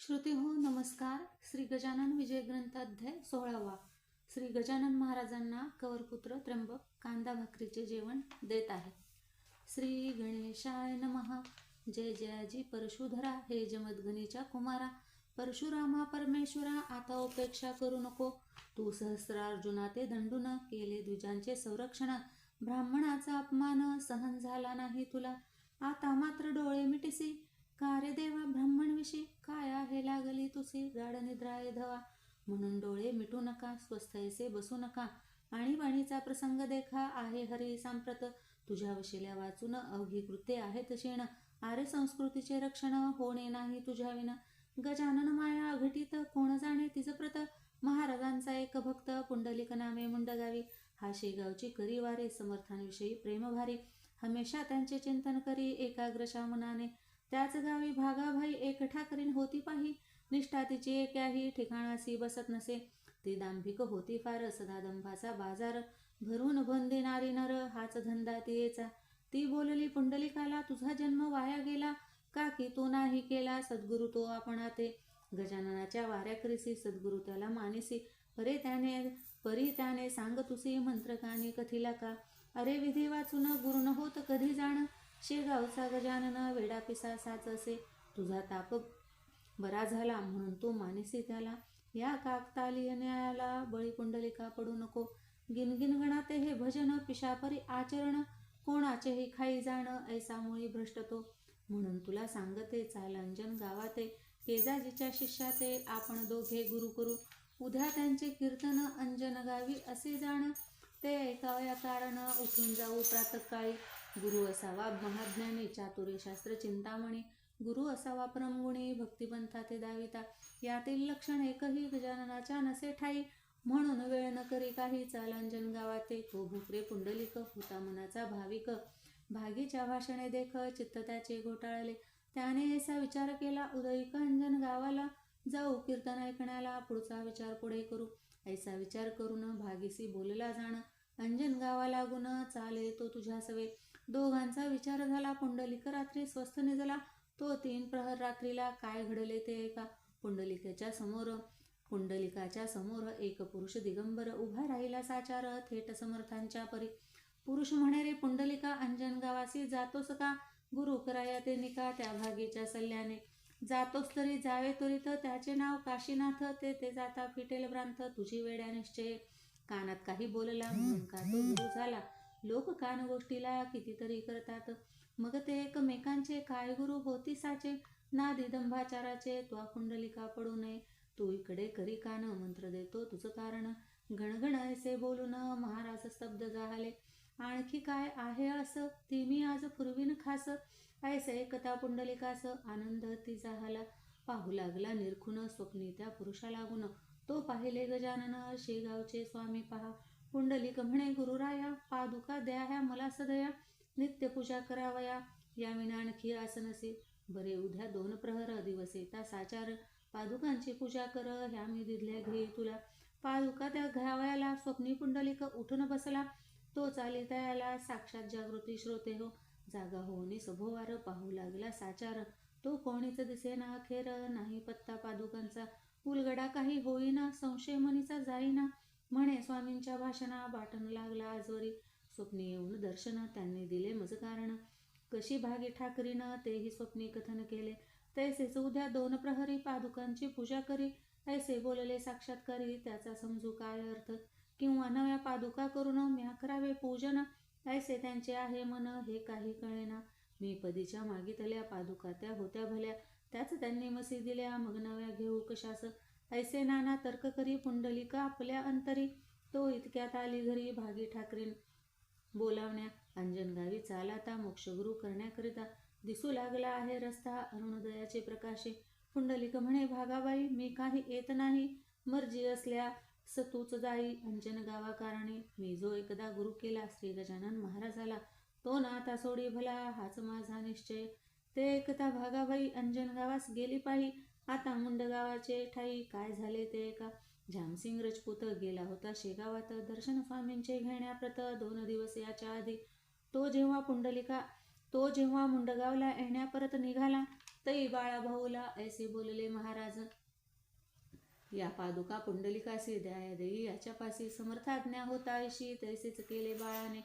श्रुती हो नमस्कार. श्री गजानन विजय ग्रंथाध्याय सोळावा. श्री गजानन महाराजांना कवरपुत्र त्र्यंबक कांदा भाकरीचे जेवण देत आहे श्री गणेशाय नमहा जय जयाजी परशुधरा. हे जमदगणीच्या कुमारा. परशुरामा परमेश्वरा आता उपेक्षा करू नको. तू सहस्रार्जुना ते दंडून केले द्विजांचे संरक्षण. ब्राह्मणाचा अपमान सहन झाला नाही तुला. आता मात्र डोळे मिटिसी. का रे देवा ब्राह्मणविषयी तुसी गाढ निद्राय धवा. म्हणून डोळे मिटू नका स्वस्थैसे बसू नका. आणीबाणीचा प्रसंग देखा आहे हरी सांप्रत. तुझ्या वशिल्या वाचून अवघी कृत्ये आहेत शेण. आर्य संस्कृतीचे रक्षण होणे नाही तुझ्या विना. गजानन माया अघटित कोण जाणे तिचं प्रत? महाराजांचा एक भक्त पुंडलिक नामे मुंडगावी. हा शेगावची करी वारे समर्थांविषयी प्रेमभारी. हमेशा त्यांचे चिंतन करी एकाग्रशा मनाने त्याच गावी भागाभाई एकठा करीन होती पाही. निष्ठा तिची एक्याही ठिकाणासी बसत नसे. ती दांभिक होती फार सदा दंभाचा बाजार भरून बंदिनारी नर. हाच धंदा तियेचा. ती बोलली पुंडलिकाला तुझा जन्म वाया गेला का की तो नाही केला? सद्गुरु तो आपण ते गजाननाच्या वाऱ्या करीसी सद्गुरु त्याला मानिसी. परे त्याने परी त्याने सांग तुसी मंत्रकाने कथिला का? अरे विधी वाचून गुरु न होत कधी जाण? शिरगावचा गजानन वेडा पिसा साच असे तुझा ताप बरा झाला म्हणून तू मानिसी त्याला. या काकतालीय न्यायाला बळी पुंडलिका पडू नको. गिनगिन गणाते हे भजन पिशापरी आचरण कोणाचेही खाई जाणं ऐसामुळे भ्रष्ट तो म्हणून तुला सांगते चालंजन गावाते केजाजीच्या शिष्याते आपण दोघे गुरु करू. उद्या त्यांचे कीर्तन अंजन गावी असे जाण. ते ऐकावया कारण उठून जाऊ प्रातकाळी. गुरु असावा. महाज्ञानी चातुर्यशास्त्र चिंतामणी गुरु असावा. परमगुणी भक्तिपंथा ते दाविता. यातील लक्षण एकही गजाननाच्या नसे ठाई. म्हणून वेळ न करी काही चालांजन गावाते तो भुकरे पुंडलिक होता मनाचा भाविक. भागीच्या भाषणे देख चित्त त्याचे घोटाळले. त्याने ऐसा विचार केला उदयिक अंजन गावाला जाऊ कीर्तन ऐकण्याला. पुढचा विचार पुढे करू. ऐसा विचार करून भागीसी बोलला जाण. अंजन गावा लागून चाले तो तुझ्या सवे. दोघांचा विचार झाला पुंडलिक रात्री स्वस्त निजला तो तीन प्रहर रात्रीला काय घडले ते ऐका पुंडलिकेच्या समोर. पुंडलिकाच्या समोर एक पुरुष दिगंबर उभा राहिला साचार थेट समर्थांच्या परी. पुरुष म्हणे रे पुंडलिका अंजन गावासी जातोस का? गुरु कराया ते निका त्या भागीच्या सल्ल्याने. जातोस तरी जावे त्वरित त्याचे नाव काशीनाथ ते ते जाता फिटेल भ्रांत. तुझी वेड्या निश्चय. कानात काही बोलला म्हणून का तो गुरु झाला? लोक कान गोष्टीला कितीतरी करतात. मग ते एकमेकांचे काय गुरु होती साचे नादी दंभाचाराचे त्वा कुंडलिका पडू नये. तू इकडे करी कान मंत्र देतो तुझं कारण. घणघण ऐसे बोलून महाराज स्तब्ध झाले. आणखी काय आहे असं? ती मी आज पूर्वीन खास. ऐसे एकता पुंडलिकास आनंद ती झाला पाहू लागला निरखून स्वप्नी त्या पुरुषा लागून तो पाहिले गजानन शेगावचे स्वामी पहा. पुंडलिक म्हणे गुरुराया पादुका द्या ह्या मला सदया नित्यपूजा करावया. या विनाणखी आणखी आसनसी बरे उद्या दोन प्रहर दिवस. येता साचार पादुकांची पूजा कर ह्या मी दिल्या घे तुला. पादुका त्या घ्यावयाला स्वप्नी पुंडलिक उठून बसला. तो चाली तयाला साक्षात जागृती श्रोते हो. जागा होऊनी सभोवार पाहू लागला साचार. तो कोणीच दिसेना अखेर नाही पत्ता पादुकांचा उलगडा काही होईना संशय मनीचा जाईना. म्हणे स्वामींच्या भाषणा बाटन लागला आजवरी स्वप्नी येऊन दर्शन त्यांनी दिले. मज कारण कशी भागी ठाकरीनं तेही स्वप्नी कथन केले. तैसेच उद्या दोन प्रहरी पादुकांची पूजा करी. ऐसे बोलले साक्षात्कारी त्याचा समजू काय अर्थ? किंवा नव्या पादुका करून म्या करावे पूजन? ऐसे त्यांचे आहे मन हे काही कळेना. मी पदीच्या मागितल्या पादुका त्या होत्या भल्या. त्याच त्यांनी मसी दिल्या मग नव्या घेऊ कशास? ऐसे नाना तर्क करी पुंडलिका आपल्या अंतरी. तो इतक्यात आली घरी भागी ठाकरीन बोलावण्या अंजनगावी चालाता मोक्षगुरु करण्याकरिता दिसू लागला आहे रस्ता अरुणोदयाचे प्रकाशे. पुंडलिक म्हणे भागाबाई मी काही येत नाही. मर्जी असल्या सतूच जाई. अंजन गावाकारणे मी जो एकदा गुरु केला श्री गजानन महाराजाला तो ना आता सोडी भला. हाच माझा निश्चय. ते एकता भागाबाई अंजन गावास गेली पाहिजे आता मुंड गावाचे ठाई काय झाले ते का झामसिंग रजपूत गेला होता शेगावात. दर्शन स्वामींचे घेण्याप्रत दोन दिवस याच्या आधी तो जेव्हा पुंडलिका तो जेव्हा मुंडगावला येण्या परत निघाला तई बाळाभाऊला ऐसे बोलले महाराज या पादुका पुंडलिकासी द्या देई याच्यापाशी समर्थाज्ञा होता ऐशी तैसेच केले बाळाने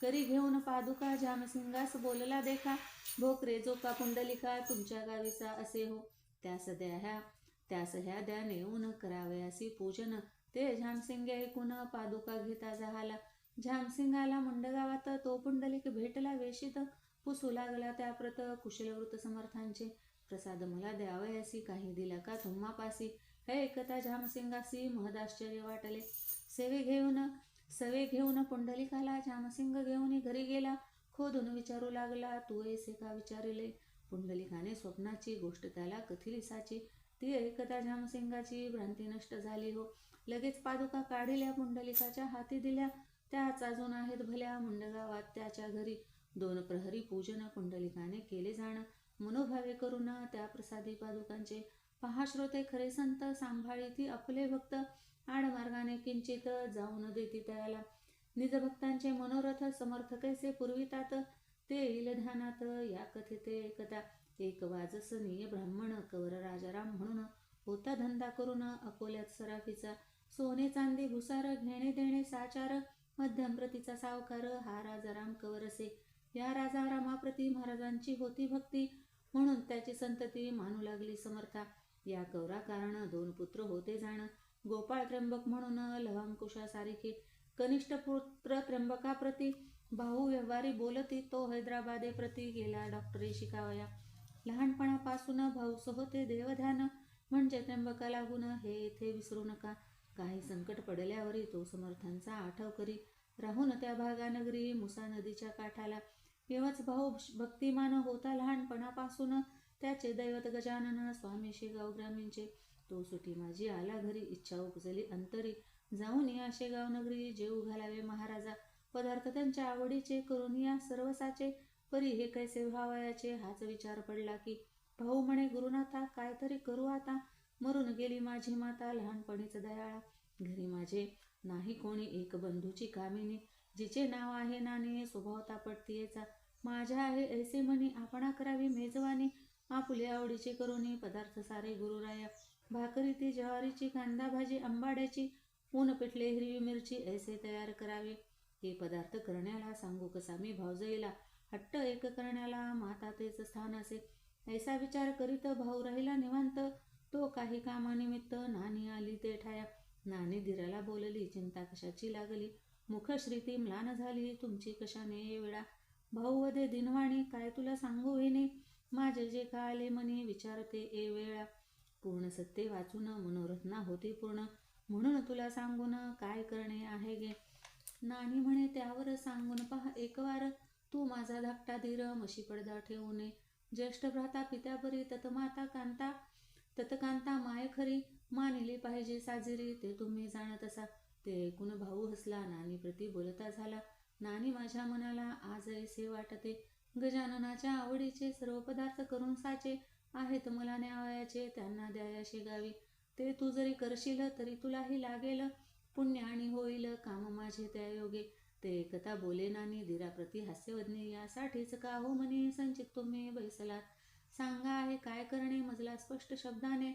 करी घेऊन पादुका झामसिंगास बोलला देखा भोकरे जो का पुंडलिका तुमच्या गावीचा असे हो. त्यास द्या ह्या त्यास ह्या द्या नेऊन करावयासी पूजन. ते झामसिंग ऐकून पादुका घेता झाला झामसिंगाला मुंडगावात तो पुंडलिक भेटला वेशित. पुसू लागला त्याप्रत कुशलवृत समर्थांचे. प्रसाद मला द्यावयासी काही दिला का तुम्हापासी? हे एकता झामसिंगासी महदाश्चर्य वाटले. सेवे घेऊन सवे घेऊन पुंडलिकाला झामसिंग घेऊन घरी गेला. खोदून विचारू लागला तू ऐसे का विचारिले? पुंडलिकाने स्वप्नाची गोष्ट त्याला कथिलिसाची. ती ऐकता झामसिंगाची भ्रांती नष्ट झाली हो. लगेच पादुका काढिल्या पुंडलिकाच्या हाती दिल्या. त्याच अजून आहेत भल्या मुंडगावात त्याच्या घरी. दोन प्रहरी पूजन पुंडलिकाने केले जाणं. मनोभावे करून त्या प्रसादी पादुकांचे. पहा श्रोते खरे संत सांभाळी ती आपले भक्त. आडमार्गाने किंचित जाऊन देती त्याला. निजभक्तांचे मनोरथ समर्थ कैसे तात ते इलधानात या कथेते एकदा एक वाजसनीय ब्राह्मण कवर राजाराम म्हणून होता धंदा करून अकोल्यात सराफीचा. सोने चांदी भुसार घेणे देणे साचार मध्यम प्रतीचा सावकार हा राजाराम कवरसे. या राजा रामाप्रती महाराजांची होती भक्ती म्हणून त्याची संतती मानू लागली समर्था. या कवरा कारण दोन पुत्र होते जाण गोपाळ त्र्यंबक म्हणून लवंकुशासारखे कनिष्ठ पुत्र त्र्यंबकाप्रती भाऊ व्यवहारी बोलती तो हैदराबादे प्रति गेला डॉक्टरी शिकावया. लहानपणापासून भाऊस होते देवध्यान म्हणजे त्र्यंबका लागून हे येथे विसरू नका. काही संकट पडल्यावरही तो समर्थांचा आठव करी. राहून त्या भागानगरी मुसा नदीच्या काठाला. एवच भाऊ भक्तिमान होता लहानपणापासून. त्याचे दैवत गजानन स्वामी शेगाव ग्रामीणचे. तो सुटी माझी आला घरी. इच्छा उपजली अंतरी. जाऊन या शेगाव नगरी जेऊ घालावे महाराजा. पदार्थ त्यांच्या आवडीचे करून या सर्वसाचे परी हे कैसे व्हावयाचे हाच विचार पडला की भाऊ म्हणे गुरुनाथा काहीतरी करू आता. मरून गेली माझी माता लहानपणीच दयाळा. घरी माझे नाही कोणी एक बंधूची कामिनी. जिचे नाव आहे नाणे स्वभावता पडतीयेचा माझ्या आहे ऐसे म्हणी आपणा करावी मेजवानी. आपुले आवडीचे करुणी पदार्थ सारे गुरुराया. भाकरी ती ज्वारीची कांदा भाजी आंबाड्याची. ऊन पिठले हिरवी मिरची ऐसे तयार करावी. हे पदार्थ करण्याला सांगू कसा? मी भावजईला हट्ट एक करण्याला माता तेच स्थान असे. ऐसा विचार करीत भाऊ राहिला निवांत. तो काही कामानिमित्त नानी आली ते ठाया. नानी धीराला बोलली चिंता कशाची लागली? मुखश्रीती म्लान झाली. तुमची कशाने वेळा भाऊ वधे दिनवाणी काय तुला सांगू विने माझे जे का आले मनी विचारते ए वेळा. पूर्ण सत्य वाचून मनोरथना होती पूर्ण. म्हणून तुला सांगून काय करणे आहे गे? नानी म्हणे त्यावर सांगून पहा एकवार तू माझा धाकटा धीर मशी पडदा ठेवू नये ज्येष्ठ भ्राता पित्यापरी ततमाता कांता ततकांता माय खरी मानिली पाहिजे साजिरी ते तुम्ही जाणत असा. ते ऐकून भाऊ हसला नानी प्रती बोलता झाला. नानी माझ्या मनाला आज ऐसे वाटते गजाननाच्या आवडीचे सर्व पदार्थ करून साचे. आहेत मला न्यावयाचे त्यांना द्यायाशी गावी. ते तू जरी करशील तरी तुलाही लागेल. पुण्य आणि होईल काम माझे त्या योगे. ते एकता बोले नानी धीराप्रती हास्यवदनी यासाठीच का हो म्हणे संचित तुम्ही बैसलात सांगा आहे काय करणे मजला स्पष्ट शब्दाने.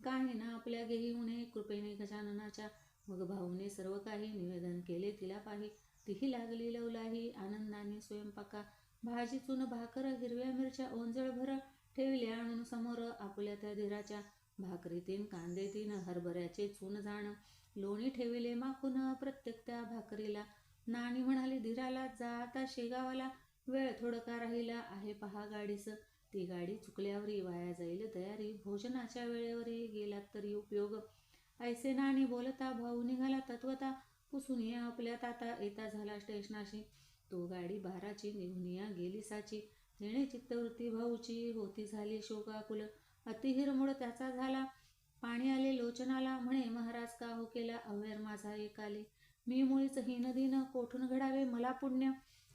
काही ना आपल्या गेही उणे कृपेने गजाननाच्या मग भाऊने सर्व काही निवेदन केले तिला पाही. तीही लागली लवलाही आनंदाने स्वयंपाका. भाजी चून भाकर हिरव्या मिरच्या ओंजळ भर ठेवले आणून समोर आपल्या त्या धीराच्या भाकरी तीन कांदे तीन हरभऱ्याचे चून जाण. लोणी ठेविले माखून प्रत्येक त्या भाकरीला. नाणी म्हणाली धीराला जा आता शेगावाला वेळ थोडका राहिला आहे पहा गाडीस ती गाडी चुकल्यावरही वाया जाईल तयारी. भोजनाच्या वेळेवरही गेलात तरी उपयोग. ऐसे नाणी बोलता भाऊ निघाला तत्वता. पुसून या आपल्या ताता. येता झाला स्टेशनाशी. तो गाडी बाराची निघून या गेली साची जेणे चित्तवृत्ती भाऊची होती झाली शोकाकुल. अतिहिरमुळ त्याचा झाला. पाणी आले लोचनाला म्हणे महाराज का हो केला अवेर माझा एक आले? मी मुळीच हिनदीन कोठून घडावे मला पुण्य?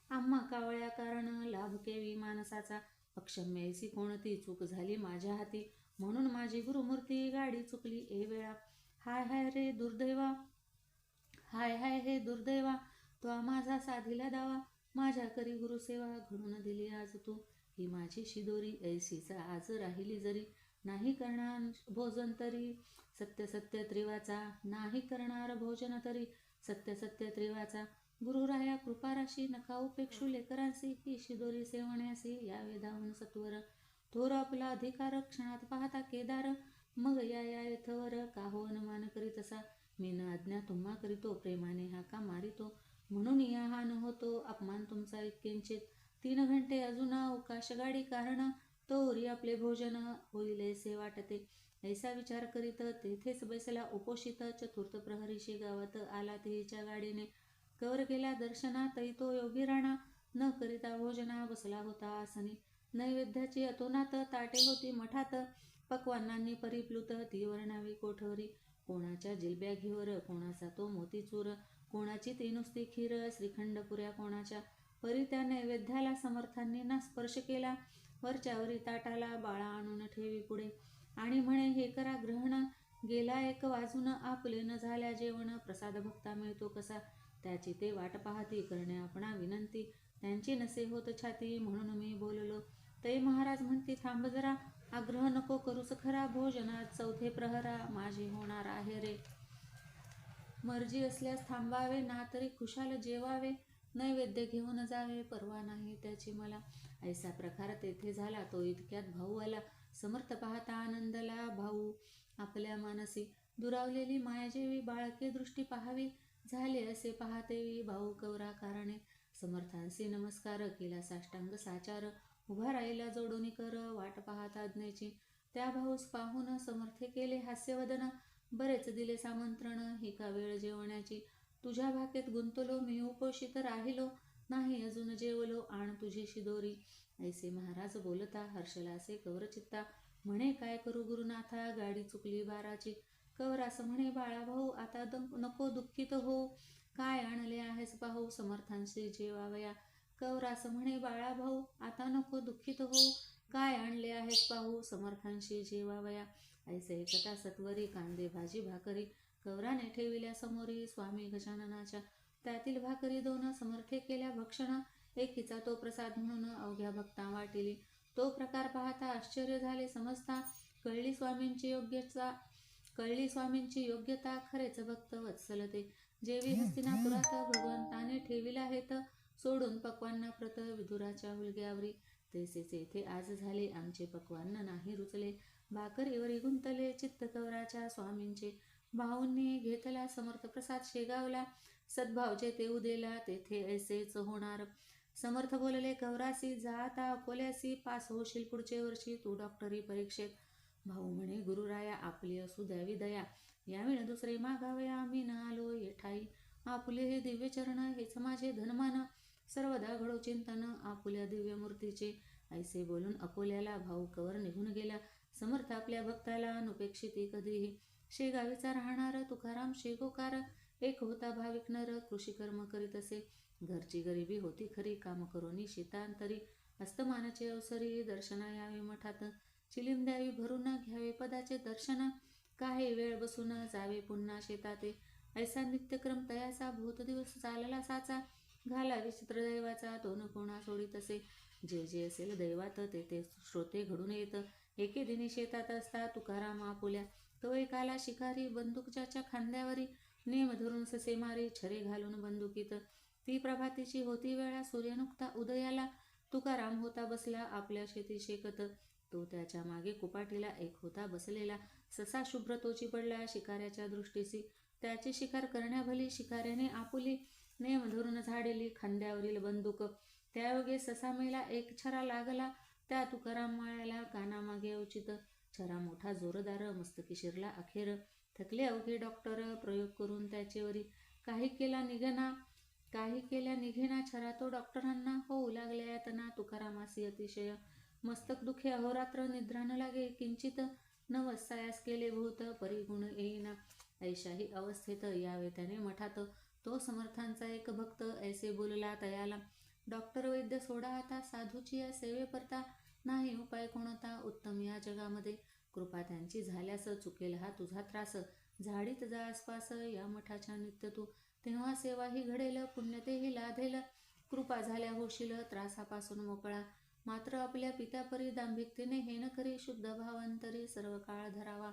आम्हा कावळ्या कारण लाभ केवी मानसाचा अक्षम्यैसी कोणती चूक झाली माझ्या हाती? म्हणून माझी गुरुमूर्ती गाडी चुकली ए वेळा. हाय हाय रे दुर्दैवा हाय हाय हे दुर्दैवा तो माझा साधीला दावा माझ्या करी गुरुसेवा घडून दिली आज तू. ही माझी शिदोरी ऐसीचा आज राहिली जरी नाही करणार भोजन तरी. सत्य सत्य त्रिवाचा नाही करणार भोजन तरी. सत्य सत्य त्रिवाचा गुरुराया कृपाराशी नका उपेक्षू लेकरांसी ही शिदोरी सेवण्यासी यावे धावून सत्वर. थोर आपला अधिकार क्षणात पाहता केदार. मग या या येथवर का हो अनुमान करीत असा? मी न आज्ञा तुम्हा करीतो प्रेमाने हा का मारितो? म्हणून या हा न होतो अपमान तुमचा इतकेंचित. तीन घंटे अजून अवकाश गाडी कारण. तोरी आपले भोजन होईलसे वाटते. ऐसा विचार करीत तेथेच बसला. उपोषित चतुर्थ प्रहरीशी शेगावात आला. तेच्या गाडीने कवर गेला दर्शनात तो योगी राणा न करिता भोजना बसला होता. आसनी नैवेद्याची अतोनात ताटे होती. मठात पक्वानांनी परिप्लुत ती वर्णावी कोठवरी कोणाच्या जिलब्या घेवर कोणाचा तो मोतीचूर कोणाची ती नुसती खीर. श्रीखंड पुऱ्या कोणाच्या परी त्या नैवेद्याला समर्थांनी ना स्पर्श केला. वरच्यावरी ताटाला बाळा आणून ठेवी पुढे. आणि म्हणे हे करा ग्रहण. गेला एक वाजून आपले न झाल्या जेवण. प्रसाद भक्ता मिळतो कसा? त्याची ते वाट पाहती करणे आपणा विनंती. त्यांची नसे होत छाती म्हणून मी बोललो. तै महाराज म्हणती थांब जरा. आग्रह नको करूस खरा. भोजनात चौथे प्रहरा माझे होणार आहे रे. मर्जी असल्यास थांबावे ना तरी खुशाल जेवावे. नैवेद्य घेऊन जावे परवा नाही त्याची मला. ऐसा प्रकार तेथे झाला तो इतक्यात भाऊ आला. समर्थ पाहता आनंदला भाऊ आपल्या मानसी. दुरावलेली मायाजेवी बाळके दृष्टी पाहावी. झाले असे पाहतेवी भाऊ कवरा कारणे. समर्थांशी नमस्कार केला साष्टांग साचार. उभा राहिला जोडोनी कर वाट पाहत आज्ञेची. त्या भाऊस पाहून समर्थे केले हास्यवदन. बरेच दिले सामंत्रण ही का वेळ जेवण्याची. तुझ्या भाकेत गुंतलो मी उपोषित राहिलो. नाही अजून जेवलो. आण तुझी शिदोरी. ऐसे महाराज बोलता हर्षलासे कवरचित्ता म्हणे काय करू गुरुनाथा? गाडी चुकली बाराची. कवरास म्हणे बाळा भाऊ आता द नको दुःखित हो. काय आणले आहेस पाहू? समर्थांशी जेवावया. कवरास म्हणे बाळा भाऊ आता नको दुःखित हो. काय आणले आहेस पाहू? समर्थांशी जेवावया. ऐसे एकता सत्वरी कांदे भाजी भाकरी. कवराने ठेविल्या समोरी स्वामी गजाननाच्या त्यातील भाकरी दोन समर्थे केल्या भक्षण. एकीचा तो प्रसाद म्हणून अवघ्या भक्ता वाटिली. तो प्रकार पाहता आश्चर्य झाले समजता कळली स्वामींची योग्यता कळली स्वामींची योग्यता खरेच भक्त वत्सल ते जेवी हस्तिनापुरात भगवंताने ठेविला हेत सोडून पक्वांना प्रत विदुराच्या हुलग्यावरी तसेच येथे आज झाले आमचे पक्वान्न नाही रुचले. भाकरीवरी गुंतले चित्तकवराच्या स्वामींचे. भाऊंनी घेतला समर्थ प्रसाद शेगावला. सद्भाव जेथे उदेला तेथे ऐसेच होणार. समर्थ बोलले कवरासी जा आता अकोल्यासी पास होशील पुढचे वर्षी तू डॉक्टरी परीक्षेत. भाऊ म्हणे गुरुराया आपली असू द्यावी दया. यावेळी दुसरे मागावे आम्ही न आलो येठाई. आपुले हे दिव्य चरण हेच माझे धनमान. सर्वदा घडो चिंतन आपुल्या दिव्य मूर्तीचे. ऐसे बोलून अकोल्याला भाऊ कवर निघून गेला. समर्थ आपल्या भक्ताला अनुपेक्षित कधीही शेगावीचा राहणारा तुकाराम शेगोकार. एक होता भाविक नर कृषीकर्म करीत असे. घरची गरिबी होती खरी काम करोनी शेतांतरी. अस्तमानाचे अवसरी दर्शना यावे मठात. चिलीम द्यावी भरून घ्यावे पदाचे दर्शन. काही वेळ बसून जावे पुन्हा शेताते. ऐसा नित्यक्रम तयाचा भूत दिवस चालला साचा. घाला विचित्र दैवाचा दोन कोणा सोडित असे. जे जे असेल दैवात ते ते श्रोते घडून येत. एके दिनी शेतात असता तुकाराम आपुल्या. तो एकाला शिकारी बंदुकच्या खांद्यावरी नेम धरून ससे मारी छरे घालून बंदुकीत. ती प्रभातीची होती वेळा सूर्यनुक्ता उदयाला तुकाराम होता बसला आपल्या शेती शेकत. तो त्याच्यामागे कुपाटीला एक होता बसलेला. ससा शुभ्र तोची पडला शिकाऱ्याच्या दृष्टीसी त्याची शिकार करण्याभली शिकाऱ्याने आपुली. नेम धरून झाडेली खांद्यावरील बंदूक. त्यायोगे ससा मेला एक छरा लागला. त्या तुकाराम माळ्याला कानामागे उचित. छरा मोठा जोरदार मस्तकी शिरला अखेर थकले अवघे डॉक्टर प्रयोग करून त्याचेवरी. काही केला निघेना काही केल्या निघेना छरा तो डॉक्टरांना होऊ लागल्या यातना तुकारामासी अतिशय. मस्तक दुखे अहोरात्र निद्रा न लागे. किंचित न सायास केले भूत परिगुण येईना. ऐशाही अवस्थेत यावे त्याने मठात तो समर्थांचा एक भक्त ऐसे बोलला तयाला. डॉक्टर वैद्य सोडा आता साधूची या सेवेकरता. नाही उपाय कोणता? उत्तम. या जगामध्ये कृपा त्यांची झाल्यास चुकेल हा तुझा त्रास. झाडीत जा आसपास या मठाच्या नित्य तू. तेव्हा सेवाही घडेल पुण्य तेही लाधेल कृपा झाल्या होशील त्रासापासून मोकळा. मात्र आपल्या पित्यापरी दांभिकतेने हे न करी शुद्ध भावांतरी सर्व काळ धरावा.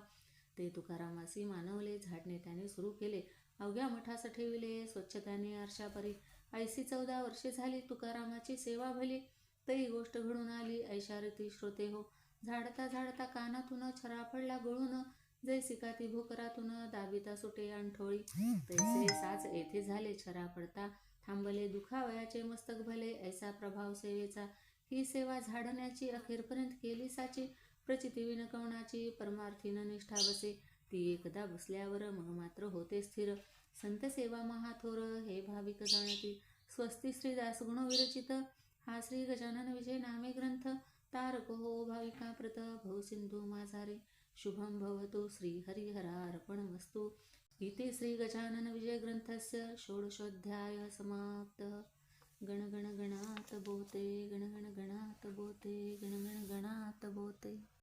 ते तुकारामासी मानवले झाडणे त्याने सुरू केले. अवघ्या मठास ठेविले स्वच्छताने आरशापरी. ऐशी चौदा वर्षे झाली तुकारामाची सेवा भली. तरी गोष्ट घडून आली. ऐशारती श्रोते हो. झाडता झाडता कानातून छरा पडला गळून. जैसिका ती भोकरातून दाबिता सुटे अंठोळी. तैसे साच येथे झाले छरा पडता. थांबले दुखावयाचे मस्तक भले. ऐसा प्रभाव सेवेचा. ही सेवा झाडण्याची अखेरपर्यंत केली साची. प्रचिती विनकवणाची परमार्थीन निष्ठा बसे. ती एकदा बसल्यावर मग मात्र होते स्थिर. संत सेवा महाथोर हे भाविक जाणती. स्वस्ती श्रीदास दासगुण विरचित हा श्री गजानन विजय नामे ग्रंथ तारक हो भाविका प्रत भव सिंधू माझारे शुभम भवतु श्री हरिहरार्पणमस्तु इति श्री गजानन विजय ग्रंथस्य षोडशोध्याय समाप्तः। गण गण गणात बोते गण गण गणात बोते गण गण गणात बोते।